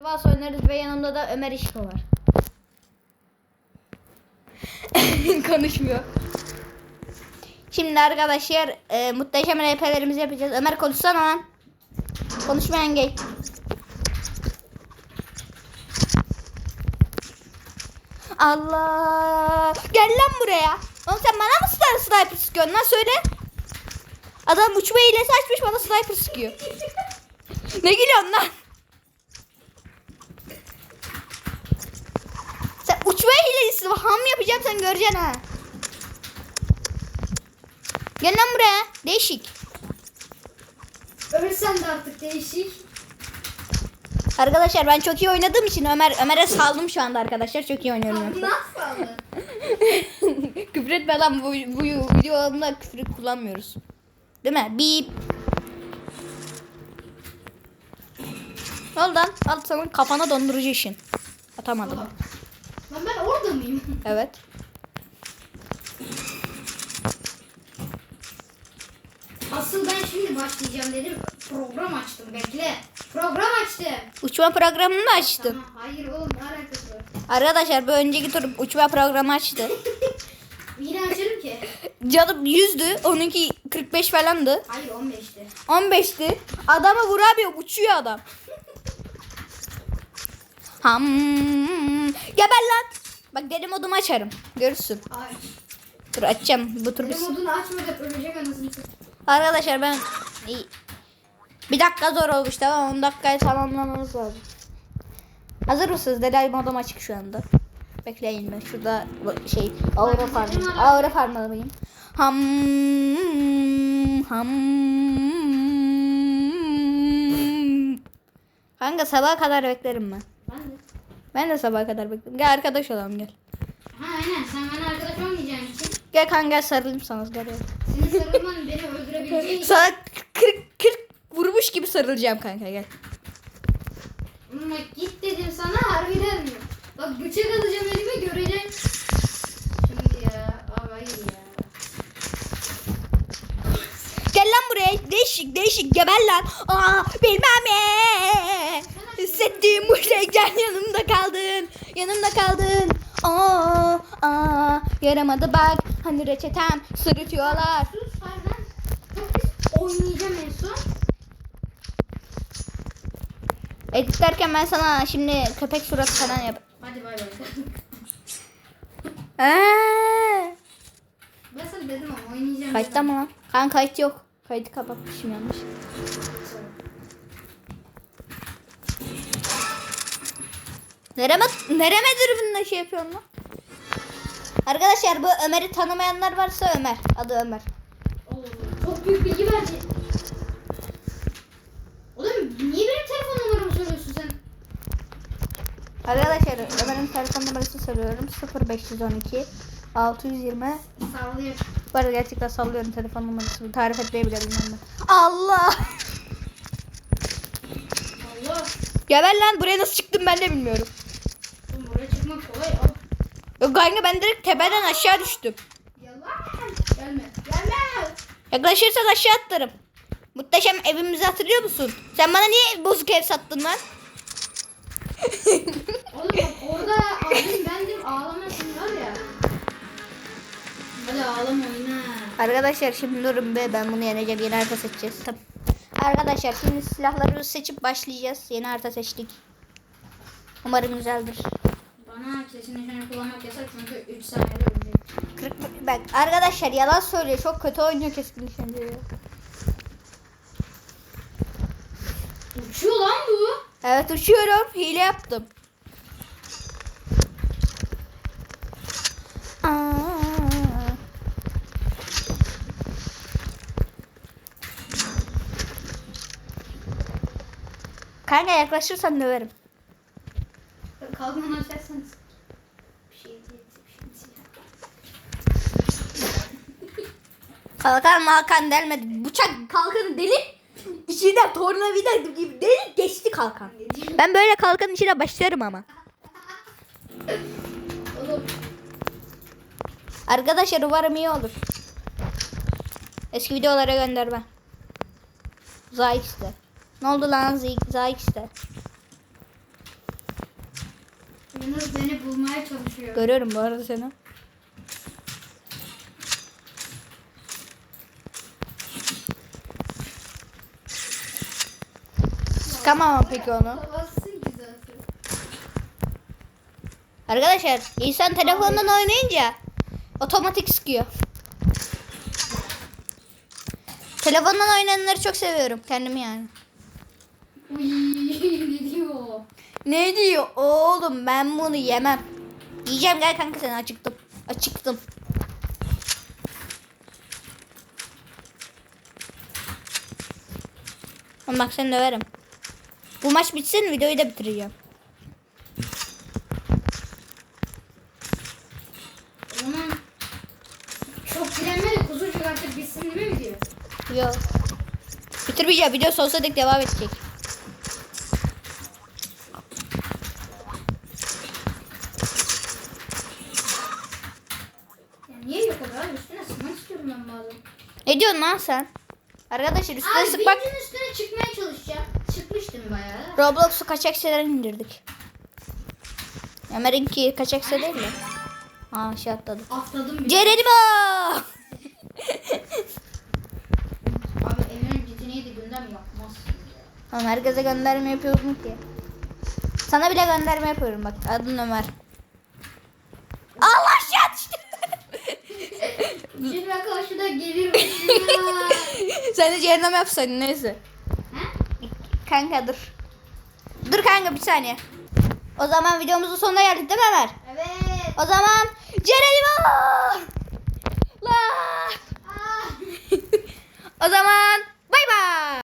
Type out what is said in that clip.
Vas oynarız ve yanımda da Ömer İşko var. Konuşmuyor. Şimdi arkadaşlar e, muhteşem RP'lerimizi yapacağız. Ömer konuşsana lan. Konuşmayan gay. Allah. Gel lan buraya. Oğlum sen bana mı sniper, sniper sıkıyorsun lan söyle. Adam uçma hilesi açmış bana sniper sıkıyor. ne gülüyorsun lan? Uçma hilesi ham yapacağım sen göreceksin ha. Gel lan buraya. Değişik. Ölsen de artık değişik. Arkadaşlar ben çok iyi oynadığım için Ömer Ömer'e saldım şu anda arkadaşlar. Çok iyi oynuyorum. Nasıl aldın? küfür etme lan bu, bu videolarında küfür kullanmıyoruz. Değil mi? Bip. Oldu lan? Al sana kafana dondurucu işin. Atamadım. Lan ben orada mıyım? Evet. Asıl ben şimdi başlayacağım dedim. Program açtım bekle. Program açtım. Uçma programını mı açtın? Tamam, hayır oğlum ne alakası var? Arkadaşlar bu önceki tur uçma programı açtı. Yine açarım ki. Canım 100'dü. Onunki 45 falandı. Hayır 15'ti. 15'ti. Adamı vuramıyor. Uçuyor adam. Ham. Geber lan. Bak deli modumu açarım. Görürsün. Ay. Dur açacağım. Bu tur bitsin. modunu açmadan ölecek anasını. Arkadaşlar ben İyi. bir dakika zor olmuş tamam 10 dakikayı tamamlamamız lazım. Hazır mısınız? Delay modum açık şu anda. Bekleyin ben şurada şey aura farmı aura farmlamayayım. Ham ham Kanka sabaha kadar beklerim ben. Ben de. Sabaha kadar beklerim. Gel arkadaş olalım gel. Ha aynen sen bana arkadaş olmayacağın için Gel kanka gel sarılayım sana gel. senin sarılman beni öldürebileceği için. Sana 40 40 vurmuş gibi sarılacağım kanka gel. Ama git dedim sana harbiden mi? Bak bıçak alacağım elime göreceksin. Şimdi ya. Hayır ya. Gel lan buraya. Değişik değişik geber lan. Aa bilmem ne. Hissettiğim bu heyecan yanımda kaldın. Yanımda kaldın. Aa, aa yaramadı bak. Hani reçetem sırıtıyorlar. Sus oynayacağım en son. Editlerken ben sana şimdi köpek suratı falan yap. Hadi bay bay. Aa, ben sana dedim ama oynayacağım. kayıtta mı lan? Kan kayıt yok. Kaydı kapatmışım yanlış. Nereme, nereme dürbünle şey yapıyorsun lan? Arkadaşlar bu Ömer'i tanımayanlar varsa Ömer. Adı Ömer. Oo, çok büyük bilgi verdi. Oğlum niye benim telefon numaramı söylüyorsun sen? Arkadaşlar Ömer'in telefon numarası söylüyorum. 0512 620 Sağlıyor. Bu arada gerçekten sallıyorum telefon numarasını. Tarif etmeyi bile bilmem ben. Allah! Allah. Geber lan buraya nasıl çıktım ben de bilmiyorum. Oğlum oraya çıkmak kolay. Al. Yok kanka ben direkt tepeden aşağı düştüm. Yalan. Gelme. Gelme. Yaklaşırsan aşağı atlarım. Muhteşem evimizi hatırlıyor musun? Sen bana niye bozuk ev sattın lan? Oğlum bak orada abim bendim ağlamasın var ya. Hadi ağlama oyna. Arkadaşlar şimdi durun be ben bunu yeneceğim. Yeni harita seçeceğiz. Tamam. Arkadaşlar şimdi silahları seçip başlayacağız. Yeni harita seçtik. Umarım güzeldir. Bana kesin nişanı kullanmak yasak çünkü 3 saniyede ölecek. 40 bak arkadaşlar yalan söylüyor. Çok kötü oynuyor keskin nişancı. Uçuyor lan bu. Evet uçuyorum. Hile yaptım. Kanka yaklaşırsan döverim. Kalkmanı açarsanız. Bir şey değil. Bir şey. Kalkan malkan delmedi. Bıçak kalkanı delip içinden tornavida gibi delip geçti kalkan. Ben böyle kalkanın içine başlarım ama. Oğlum Arkadaşlar umarım iyi olur. Eski videolara gönderme. Zayx'te. Ne oldu lan Zayx'te? Beni bulmaya çalışıyor. Görüyorum bu arada seni. Sıkamam peki onu. Arkadaşlar insan telefondan oynayınca otomatik sıkıyor. Telefondan oynayanları çok seviyorum kendimi yani. Uy ne diyor? Ne diyor oğlum ben bunu yemem. Yiyeceğim gel kanka sen acıktım. Acıktım. Ama bak seni döverim. Bu maç bitsin videoyu da bitireceğim. O zaman çok direnme kuzucuk artık bitsin mi diyor? Yok. Bitirmeyeceğim. Video sonsuza dek devam edecek. Yok o kadar? Üstüne sıkmak istiyorum ben bazen. Ne diyorsun lan sen? Arkadaşlar üstüne Abi sıkmak birincinin üstüne çıkmaya çalışacağım. Çıkmıştım bayağı. Roblox'u kaçak siteden indirdik. Ömer'inki kaçak site değil mi? Aa şey atladı. Atladım. Cerenimo! Abi Emir'in yeteneği de gündem yapmazsın ya. Oğlum herkese gönderme yapıyordum ki. Sana bile gönderme yapıyorum bak. Adın Ömer. Allah aşağı düştü. Ben karşıda gelir. Sen de cehennem yapsaydın neyse. Kanka dur. Dur kanka bir saniye. O zaman videomuzun sonuna geldik değil mi Ömer? Evet. O zaman Cerenimo! La! Ah. o zaman bay bay.